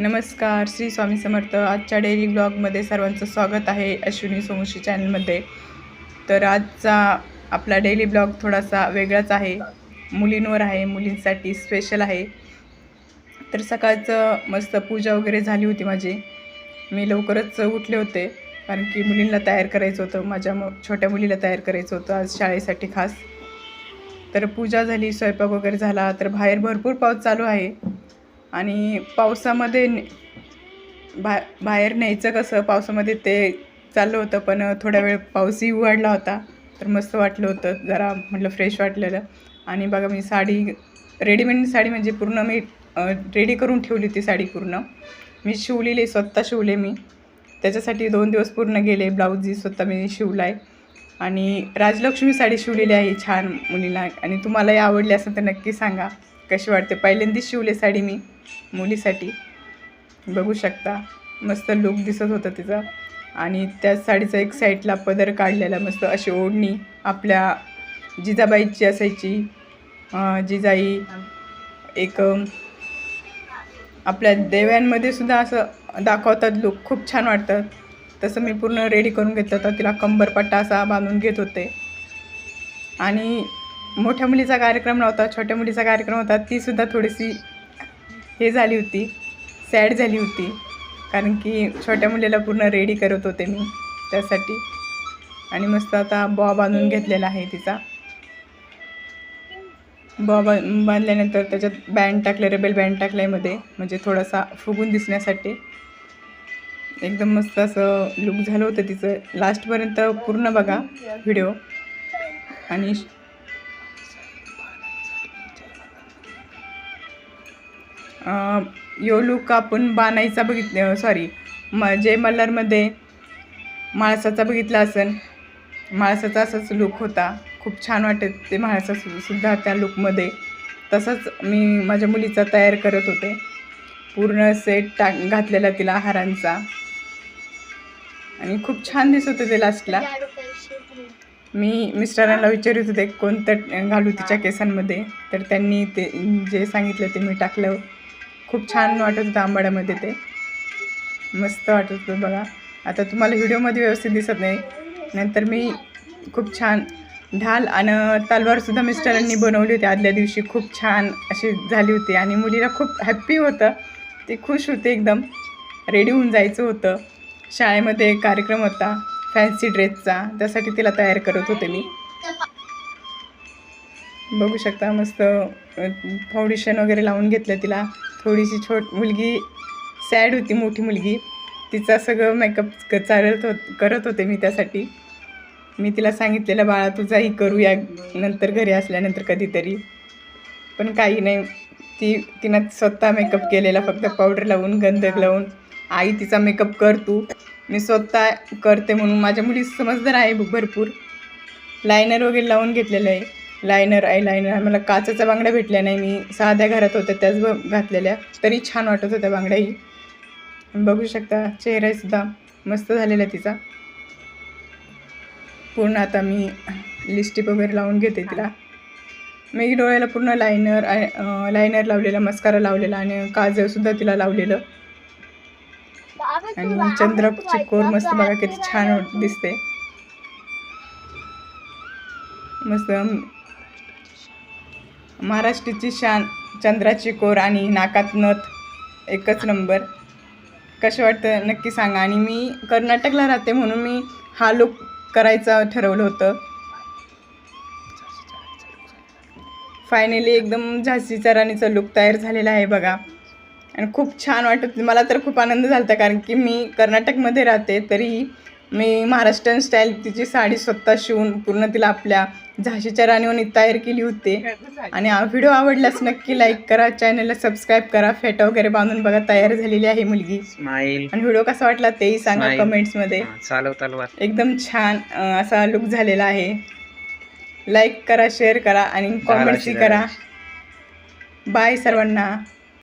नमस्कार श्री स्वामी समर्थ. आजच्या डेली ब्लॉगमध्ये सर्वांचं स्वागत आहे अश्विनी सोमशी चॅनलमध्ये. तर आजचा आपला डेली ब्लॉग थोडासा वेगळाच आहे. मुलींवर आहे मुलींसाठी स्पेशल आहे. तर सकाळचं मस्त पूजा वगैरे झाली होती माझी. मी लवकरच उठले होते कारण की मुलींना तयार करायचं होतं. माझ्या म छोट्या मुलीला तयार करायचं होतं आज शाळेसाठी खास. तर पूजा झाली स्वयंपाक वगैरे झाला तर बाहेर भरपूर पाऊस चालू आहे. आणि पावसामध्ये बा बाहेर न्यायचं कसं? पावसामध्ये ते चाललं होतं पण थोडा वेळ पाऊसही उघडला होता तर मस्त वाटलं होतं जरा म्हटलं फ्रेश वाटलेलं. आणि बघा मी साडी रेडीमेड साडी म्हणजे पूर्ण मी रेडी करून ठेवली होती साडी पूर्ण. मी शिवलेली स्वतः शिवले मी. त्याच्यासाठी दोन दिवस पूर्ण गेले ब्लाऊजही स्वतः मी शिवला आहे आणि राजलक्ष्मी साडी शिवलेली आहे छान मुलीला. आणि तुम्हालाही आवडली असेल तर नक्की सांगा. कशी वाटते? पहिल्यांदाच शिवले साडी मी मुलीसाठी. बघू शकता. मस्त लुक दिसत होतं तिचा. आणि त्याच साडीचा एक साईडला पदर काढलेला मस्त अशी ओढणी आपल्या जिजाबाईची असायची. जिजाई एक आपल्या देव्यांमध्ये सुद्धा असं दाखवतात लुक खूप छान वाटतं. तसं मी पूर्ण रेडी करून घेतलं होतं. तिला कंबरपट्टा असा बांधून घेत होते. आणि मोठ्या मुलीचा कार्यक्रम नव्हता छोट्या मुलीचा कार्यक्रम होता तीसुद्धा थोडीशी हे झाली होती सॅड झाली होती. कारण की छोट्या मुलीला पूर्ण रेडी करत होते मी त्यासाठी. आणि मस्त आता बॉ बांधून घेतलेला आहे तिचा. बॉ बा बांधल्यानंतर त्याच्यात बँड टाकले रेबेल बँड टाकल्यामध्ये म्हणजे थोडासा फुगून दिसण्यासाठी. एकदम मस्त असं लुक झालं होतं तिचं. लास्टपर्यंत पूर्ण बघा व्हिडिओ आणि यो लुक आपण बाणाईचा बघित सॉरी म जय मल्हारमध्ये माळसाचा बघितला असेल माळसाचा असाच लुक होता. खूप छान वाटत ते माळसा सु- सुद्धा त्या लुकमध्ये. तसंच मी माझ्या मुलीचा तयार करत होते. पूर्ण सेट टाक घातलेला तिला हारांचा. आणि खूप छान दिसत होते ते लास्टला. मी मिस्टरांना विचारत होते कोणतं घालू तिच्या केसांमध्ये? तर त्यांनी ते जे सांगितलं ते मी टाकलं. खूप छान वाटत होतं आंबाड्यामध्ये ते. मस्त वाटत होतं बघा. आता तुम्हाला व्हिडिओमध्ये व्यवस्थित दिसत नाही. नंतर मी खूप छान ढाल आणि तलवारसुद्धा मिस्टरांनी बनवली होती आदल्या दिवशी. खूप छान अशी झाली होती आणि मुलीला खूप हॅप्पी होतं. ते खुश होते एकदम. रेडी होऊन जायचं होतं. शाळेमध्ये कार्यक्रम होता. फॅन्सी ड्रेसचा त्यासाठी तिला तयार करत होते मी. बघू शकता मस्त फाउंडेशन वगैरे लावून घेतलं तिला. थोडीशी छोट मुलगी सॅड होती मोठी मुलगी. तिचा सगळं मेकअप चालत होत करत होते मी त्यासाठी. मी तिला सांगितलेलं बाळा तुझाही करूया नंतर घरी असल्यानंतर कधीतरी. पण काही नाही. ती तिनं स्वतः मेकअप केलेला फक्त पावडर लावून गंधक लावून आई तिचा मेकअप कर तू. मी स्वतः करते म्हणून माझ्या मुली समजदार आहे भरपूर. लायनर वगैरे लावून घेतलेलं आहे. लायनर आय लायनर मला काचेच्या बांगड्या भेटल्या नाही. मी साध्या घरात होत्या त्याच ब- घातलेल्या. तरी छान वाटत होत्या बांगड्याही. बघू शकता चेहरासुद्धा मस्त झालेला आहे तिचा. पूर्ण आता मी लिस्टिप वगैरे लावून घेते तिला. मी डोळ्याला पूर्ण लायनर लायनर लावलेला मस्कारा लावलेला आणि काजळसुद्धा तिला लावलेलं. आणि चंद्राची कोर मस्त बघा किती छान दिसते. मस्त महाराष्ट्राची शान चंद्राची कोर आणि नाकात नथ एकच नंबर. कसं वाटतं नक्की सांगा. आणि मी कर्नाटकला राहते म्हणून मी हा लुक करायचं ठरवलं होतं. फायनली एकदम झाशीचा राणीचा लुक तयार झालेला आहे बघा. आणि खूप छान वाटत मला तर खूप आनंद झाला होता कारण की मी कर्नाटकमध्ये राहते तरी मी महाराष्ट्रीयन स्टाईल तिची साडी स्वतः शिवून पूर्ण तिला आपल्या झाशीच्या राणीवनी तयार केली होती. आणि हा व्हिडिओ आवडल्यास नक्की लाईक करा चॅनलला सबस्क्राईब करा फेटा वगैरे बांधून बघा तयार झालेली आहे मुलगी. स्माईल आणि व्हिडिओ कसा वाटला तेही सांगा. कमेंट्समध्ये एकदम छान असा लुक झालेला आहे. लाईक करा शेअर करा आणि कॉमेंट्सही करा. बाय सर्वांना.